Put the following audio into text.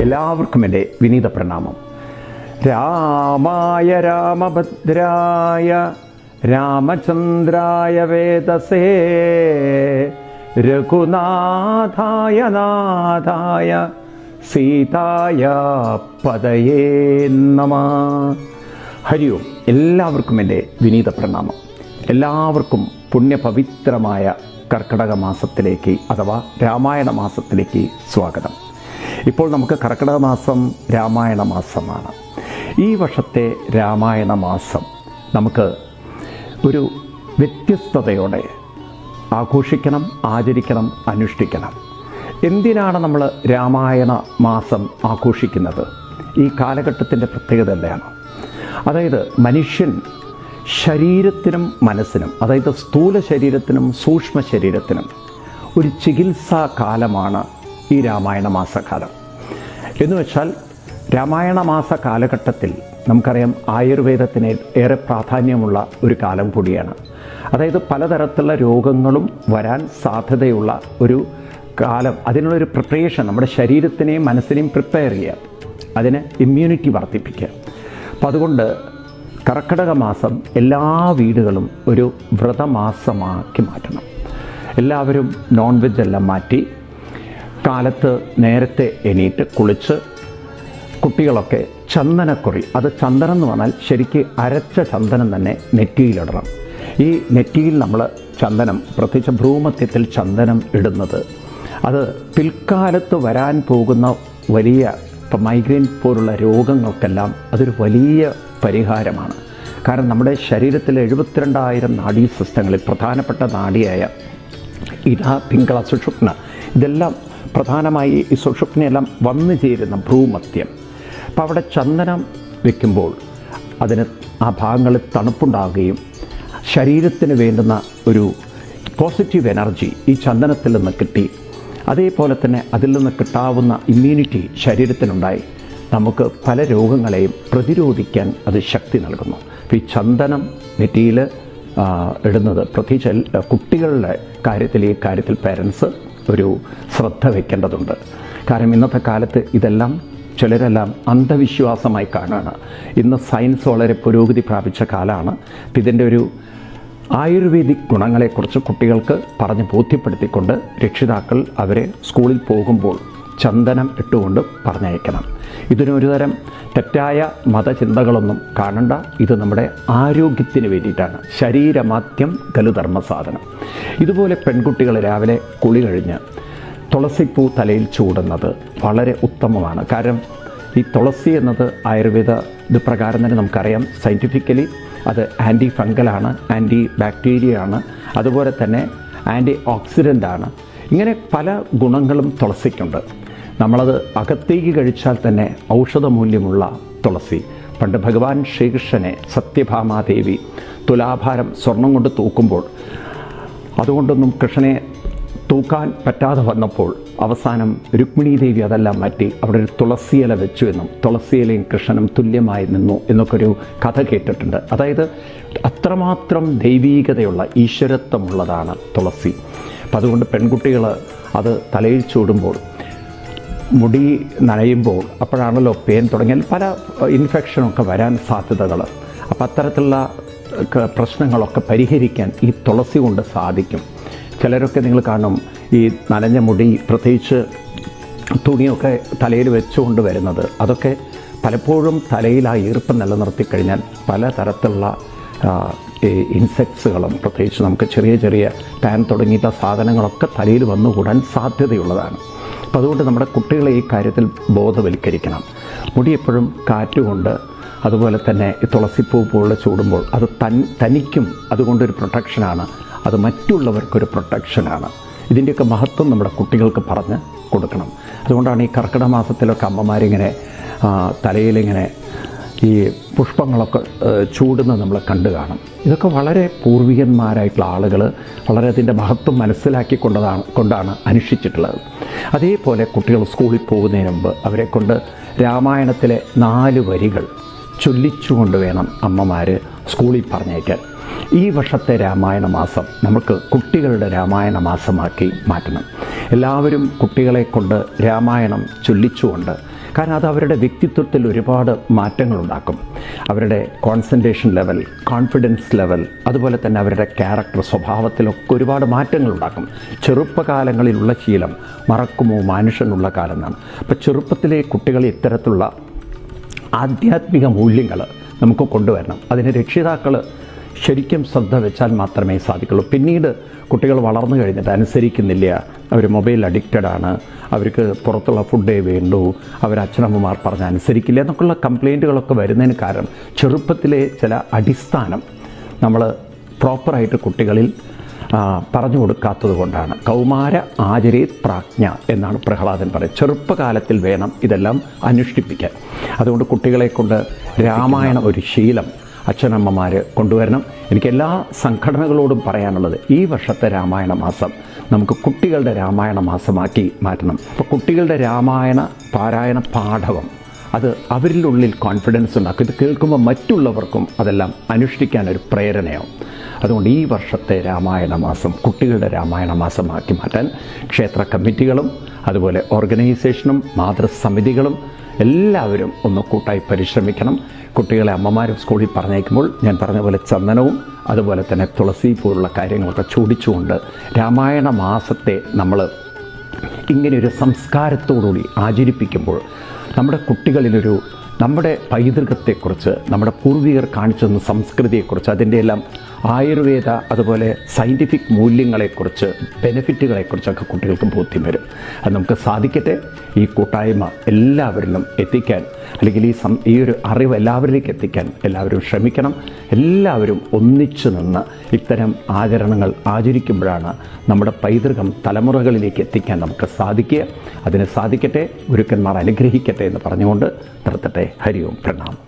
എല്ലാവർക്കും എന്റെ വിനീത പ്രണാമം. രാമായ രാമഭദ്രായ രാമചന്ദ്രായ വേദസേ രഘുനാഥായ നാഥായ സീതായ പതയേ നമ. ഹരി ഓം. എല്ലാവർക്കും എന്റെ വിനീത പ്രണാമം. എല്ലാവർക്കും പുണ്യപവിത്രമായ കർക്കടക മാസത്തിലേക്ക് അഥവാ രാമായണ മാസത്തിലേക്ക് സ്വാഗതം. ഇപ്പോൾ നമുക്ക് കർക്കിടക മാസം രാമായണ മാസമാണ് ഈ വർഷത്തെ രാമായണ മാസം നമുക്ക് ഒരു വ്യത്യസ്തതയോടെ ആഘോഷിക്കണം ആചരിക്കണം അനുഷ്ഠിക്കണം. എന്തിനാണ് നമ്മൾ രാമായണ മാസം ആഘോഷിക്കുന്നത്? ഈ കാലഘട്ടത്തിന്റെ പ്രത്യേകത എന്താണ്? അതായത് മനുഷ്യൻ ശരീരത്തിനും മനസ്സിനും അതായത് സ്ഥൂല ശരീരത്തിനും സൂക്ഷ്മ ശരീരത്തിനും ഒരു ചികിത്സാ കാലമാണ് ഈ രാമായണ മാസകാലം എന്ന് വെച്ചാൽ രാമായണ മാസ കാലഘട്ടത്തിൽ നമുക്കറിയാം ആയുർവേദത്തിന് ഏറെ പ്രാധാന്യമുള്ള ഒരു കാലം കൂടിയാണ്. അതായത് പലതരത്തിലുള്ള രോഗങ്ങളും വരാൻ സാധ്യതയുള്ള ഒരു കാലം അതിനുള്ളൊരു പ്രിപ്പറേഷൻ നമ്മുടെ ശരീരത്തിനെയും മനസ്സിനെയും പ്രിപ്പയർ ചെയ്യുക അതിന് ഇമ്മ്യൂണിറ്റി വർദ്ധിപ്പിക്കുക. അപ്പം അതുകൊണ്ട് കർക്കിടക മാസം എല്ലാ വീടുകളും ഒരു വ്രതമാസമാക്കി മാറ്റണം. എല്ലാവരും നോൺ വെജ് എല്ലാം മാറ്റി കാലത്ത് നേരത്തെ എണീറ്റ് കുളിച്ച് കുട്ടികളൊക്കെ ചന്ദനക്കുറി അത് ചന്ദനം എന്ന് പറഞ്ഞാൽ ശരിക്ക് അരച്ച ചന്ദനം തന്നെ നെറ്റിയിലിടണം. ഈ നെറ്റിയിൽ നമ്മൾ ചന്ദനം പ്രത്യേകിച്ച് ഭ്രൂമത്യത്തിൽ ചന്ദനം ഇടുന്നത് അത് പിൽക്കാലത്ത് വരാൻ പോകുന്ന വലിയ ഇപ്പം മൈഗ്രെയിൻ പോലുള്ള രോഗങ്ങൾക്കെല്ലാം അതൊരു വലിയ പരിഹാരമാണ്. കാരണം നമ്മുടെ ശരീരത്തിലെ എഴുപത്തിരണ്ടായിരം നാഡീ സിസ്റ്റങ്ങളിൽ പ്രധാനപ്പെട്ട നാഡിയായ ഇതാ പിങ്കള സുഷുപ്ന ഇതെല്ലാം പ്രധാനമായി ഈ സുഷുപ്നയെല്ലാം വന്നു ചേരുന്ന ഭ്രൂമത്യം അപ്പോൾ അവിടെ ചന്ദനം വെക്കുമ്പോൾ അതിന് ആ ഭാഗങ്ങളിൽ തണുപ്പുണ്ടാകുകയും ശരീരത്തിന് വേണ്ടുന്ന ഒരു പോസിറ്റീവ് എനർജി ഈ ചന്ദനത്തിൽ നിന്ന് കിട്ടി. അതേപോലെ തന്നെ അതിൽ നിന്ന് കിട്ടാവുന്ന ഇമ്മ്യൂണിറ്റി ശരീരത്തിനുണ്ടായി. നമുക്ക് പല രോഗങ്ങളെയും പ്രതിരോധിക്കാൻ അത് ശക്തി നൽകുന്നു. ഈ ചന്ദനം നെറ്റിയിൽ ഇടുന്നത് പ്രത്യേകിച്ച് കുട്ടികളുടെ കാര്യത്തിൽ ഈ കാര്യത്തിൽ പേരൻസ് ഒരു ശ്രദ്ധ വയ്ക്കേണ്ടതുണ്ട് കാരണം ഇന്നത്തെ കാലത്ത് ഇതെല്ലാം ചിലരെല്ലാം അന്ധവിശ്വാസമായി കാണുകയാണ് ഇന്ന് സയൻസ് വളരെ പുരോഗതി പ്രാപിച്ച കാലമാണ്. ഇതിന്റെ ഒരു ആയുർവേദിക് ഗുണങ്ങളെക്കുറിച്ച് കുട്ടികൾക്ക് പറഞ്ഞ് ബോധ്യപ്പെടുത്തിക്കൊണ്ട് രക്ഷിതാക്കൾ അവരെ സ്കൂളിൽ പോകുമ്പോൾ ചന്ദനം ഇട്ടുകൊണ്ട് പറഞ്ഞയക്കണം. ഇതിനൊരു തരം തെറ്റായ മതചിന്തകളൊന്നും കാണണ്ട. ഇത് നമ്മുടെ ആരോഗ്യത്തിന് വേണ്ടിയിട്ടാണ്. ശരീരമാദ്യം കലുധർമ്മ സാധനം ഇതുപോലെ പെൺകുട്ടികൾ രാവിലെ കുളി കഴിഞ്ഞ് തുളസിപ്പൂ തലയിൽ ചൂടുന്നത് വളരെ ഉത്തമമാണ്. കാരണം ഈ തുളസി എന്നത് ആയുർവേദ ഇത് പ്രകാരം തന്നെ നമുക്കറിയാം. സയന്റിഫിക്കലി അത് ആന്റി ഫംഗലാണ് ആന്റി ബാക്ടീരിയ ആണ് അതുപോലെ തന്നെ ആന്റി ഓക്സിഡന്റ് ആണ് ഇങ്ങനെ പല ഗുണങ്ങളും തുളസിക്കുണ്ട്. നമ്മളത് അകത്തേക്ക് കഴിച്ചാൽ തന്നെ ഔഷധമൂല്യമുള്ള തുളസി. പണ്ട് ഭഗവാൻ ശ്രീകൃഷ്ണനെ സത്യഭാമാദേവി തുലാഭാരം സ്വർണം കൊണ്ട് തൂക്കുമ്പോൾ അതുകൊണ്ടൊന്നും കൃഷ്ണനെ തൂക്കാൻ പറ്റാതെ വന്നപ്പോൾ അവസാനം രുക്മിണി ദേവി അതെല്ലാം മാറ്റി അവിടെ ഒരു തുളസിയില വെച്ചു എന്നും തുളസിയിലയും കൃഷ്ണനും തുല്യമായി നിന്നു എന്നൊക്കെ ഒരു കഥ കേട്ടിട്ടുണ്ട്. അതായത് അത്രമാത്രം ദൈവീകതയുള്ള ഈശ്വരത്വമുള്ളതാണ് തുളസി. അപ്പം അതുകൊണ്ട് പെൺകുട്ടികൾ അത് തലയിൽ ചൂടുമ്പോൾ മുടി നനയുമ്പോൾ അപ്പോഴാണല്ലോ പെയിൻ തുടങ്ങിയാൽ പല ഇൻഫെക്ഷനൊക്കെ വരാൻ സാധ്യതകൾ അപ്പം അത്തരത്തിലുള്ള പ്രശ്നങ്ങളൊക്കെ പരിഹരിക്കാൻ ഈ തുളസി കൊണ്ട് സാധിക്കും. ചിലരൊക്കെ നിങ്ങൾ കാണും ഈ നനഞ്ഞ മുടി പ്രത്യേകിച്ച് തുണിയൊക്കെ തലയിൽ വെച്ചുകൊണ്ട് വരുന്നത്. അതൊക്കെ പലപ്പോഴും തലയിൽ ആ ഈർപ്പം നിലനിർത്തി കഴിഞ്ഞാൽ പലതരത്തിലുള്ള തരത്തിലുള്ള ഇൻസെക്ട്സുകളും പ്രത്യേകിച്ച് നമുക്ക് ചെറിയ ചെറിയ പാൻ തുടങ്ങിയിട്ടുള്ള സാധനങ്ങളൊക്കെ തലയിൽ വന്നുകൂടാൻ സാധ്യതയുള്ളതാണ്. അപ്പം അതുകൊണ്ട് നമ്മുടെ കുട്ടികളെ ഈ കാര്യത്തിൽ ബോധവൽക്കരിക്കണം. മുടി എപ്പോഴും കാറ്റുകൊണ്ട് അതുപോലെ തന്നെ തുളസിപ്പൂ പോലുള്ള ചൂടുമ്പോൾ അത് തൻ തനിക്കും അതുകൊണ്ടൊരു പ്രൊട്ടക്ഷനാണ്. അത് മറ്റുള്ളവർക്കൊരു പ്രൊട്ടക്ഷനാണ്. ഇതിന്റെയൊക്കെ മഹത്വം നമ്മുടെ കുട്ടികൾക്ക് പറഞ്ഞ് കൊടുക്കണം. അതുകൊണ്ടാണ് ഈ കർക്കിടക മാസത്തിലൊക്കെ അമ്മമാരിങ്ങനെ തലയിലിങ്ങനെ ഈ പുഷ്പങ്ങളൊക്കെ ചൂടുന്നത് നമ്മൾ കണ്ടു കാണും. ഇതൊക്കെ വളരെ പൂർവികന്മാരായിട്ടുള്ള ആളുകൾ വളരെ അതിന്റെ മഹത്വം മനസ്സിലാക്കി കൊണ്ടതാണ് കൊണ്ടാണ് അനുഷ്ഠിച്ചിട്ടുള്ളത്. അതേപോലെ കുട്ടികൾ സ്കൂളിൽ പോകുന്നതിന് മുമ്പ് അവരെ കൊണ്ട് രാമായണത്തിലെ നാല് വരികൾ ചൊല്ലിച്ചുകൊണ്ട് വേണം അമ്മമാർ സ്കൂളിൽ പറഞ്ഞേക്കാൻ ഈ വർഷത്തെ രാമായണ മാസം നമുക്ക് കുട്ടികളുടെ രാമായണ മാസമാക്കി മാറ്റണം. എല്ലാവരും കുട്ടികളെ കൊണ്ട് രാമായണം ചൊല്ലിച്ചുകൊണ്ട് കാരണം അത് അവരുടെ വ്യക്തിത്വത്തിൽ ഒരുപാട് മാറ്റങ്ങൾ ഉണ്ടാക്കും അവരുടെ കോൺസെൻട്രേഷൻ ലെവൽ കോൺഫിഡൻസ് ലെവൽ അതുപോലെ തന്നെ അവരുടെ ക്യാരക്ടർ സ്വഭാവത്തിലൊക്കെ ഒരുപാട് മാറ്റങ്ങൾ ഉണ്ടാക്കും ചെറുപ്പകാലങ്ങളിലുള്ള ശീലം മറക്കുമോ മനുഷ്യനുള്ള കാലം എന്നാണ് അപ്പോൾ ചെറുപ്പത്തിലെ കുട്ടികൾ ഇത്തരത്തിലുള്ള ആധ്യാത്മിക മൂല്യങ്ങൾ നമുക്ക് കൊണ്ടുവരണം. അതിന് രക്ഷിതാക്കൾ ശരിക്കും ശ്രദ്ധ വെച്ചാൽ മാത്രമേ സാധിക്കുള്ളൂ. പിന്നീട് കുട്ടികൾ വളർന്നു കഴിഞ്ഞിട്ട് അനുസരിക്കുന്നില്ല. അവർ മൊബൈൽ അഡിക്റ്റഡ് ആണ്. അവർക്ക് പുറത്തുള്ള ഫുഡേ വേണ്ടൂ. അവർ അച്ഛനമ്മമാർ പറഞ്ഞ അനുസരിക്കില്ല എന്നൊക്കെയുള്ള കംപ്ലൈന്റുകളൊക്കെ വരുന്നതിന് കാരണം ചെറുപ്പത്തിലെ ചില അടിസ്ഥാനം നമ്മൾ പ്രോപ്പറായിട്ട് കുട്ടികളിൽ പറഞ്ഞു കൊടുക്കാത്തത് കൊണ്ടാണ്. കൗമാര ആചരേ പ്രാജ്ഞ എന്നാണ് പ്രഹ്ലാദൻ പറയുന്നത്. ചെറുപ്പകാലത്തിൽ വേണം ഇതെല്ലാം അനുഷ്ഠിപ്പിക്കാൻ. അതുകൊണ്ട് കുട്ടികളെ കൊണ്ട് രാമായണം ഒരു ശീലം അച്ഛനമ്മമാർ കൊണ്ടുവരണം. എനിക്ക് എല്ലാ സംഘടനകളോടും പറയാനുള്ളത് ഈ വർഷത്തെ രാമായണ മാസം നമുക്ക് കുട്ടികളുടെ രാമായണ മാസമാക്കി മാറ്റണം. അപ്പോൾ കുട്ടികളുടെ രാമായണ പാരായണ പാഠവം അത് അവരിൽ ഉള്ളിൽ കോൺഫിഡൻസ് ഉണ്ടാക്കും. ഇത് കേൾക്കുമ്പോൾ മറ്റുള്ളവർക്കും അതെല്ലാം അനുഷ്ഠിക്കാനൊരു പ്രേരണയാവും. അതുകൊണ്ട് ഈ വർഷത്തെ രാമായണ മാസം കുട്ടികളുടെ രാമായണ മാസമാക്കി മാറ്റാൻ ക്ഷേത്ര കമ്മിറ്റികളും അതുപോലെ ഓർഗനൈസേഷനും മാതൃസമിതികളും എല്ലാവരും ഒന്ന് കൂട്ടായി പരിശ്രമിക്കണം. കുട്ടികളെ അമ്മമാരും സ്കൂളിൽ പറഞ്ഞേക്കുമ്പോൾ ഞാൻ പറഞ്ഞ പോലെ ചന്ദനവും അതുപോലെ തന്നെ തുളസി പോലുള്ള കാര്യങ്ങളൊക്കെ ചൂടിച്ചുകൊണ്ട് രാമായണ മാസത്തെ നമ്മൾ ഇങ്ങനെയൊരു സംസ്കാരത്തോടുകൂടി ആചരിപ്പിക്കുമ്പോൾ നമ്മുടെ കുട്ടികളിലൊരു നമ്മുടെ പൈതൃകത്തെക്കുറിച്ച് നമ്മുടെ പൂർവികർ കാണിച്ചു തന്ന സംസ്കൃതിയെക്കുറിച്ച് അതിന്റെ എല്ലാം ആയുർവേദ അതുപോലെ സയന്റിഫിക് മൂല്യങ്ങളെക്കുറിച്ച് ബെനിഫിറ്റുകളെക്കുറിച്ചൊക്കെ കുട്ടികൾക്ക് ബോധ്യം വരും. അത് നമുക്ക് സാധിക്കട്ടെ. ഈ കൂട്ടായ്മ എല്ലാവരിലും എത്തിക്കാൻ അല്ലെങ്കിൽ ഈ സം ഈ ഒരു അറിവ് എല്ലാവരിലേക്ക് എത്തിക്കാൻ എല്ലാവരും ശ്രമിക്കണം. എല്ലാവരും ഒന്നിച്ചു നിന്ന് ഇത്തരം ആചരണങ്ങൾ ആചരിക്കുമ്പോഴാണ് നമ്മുടെ പൈതൃകം തലമുറകളിലേക്ക് എത്തിക്കാൻ നമുക്ക് സാധിക്കുക. അതിന് സാധിക്കട്ടെ ഗുരുക്കന്മാർ അനുഗ്രഹിക്കട്ടെ എന്ന് പറഞ്ഞുകൊണ്ട് നിർത്തട്ടെ. ഹരി ഓം പ്രണാം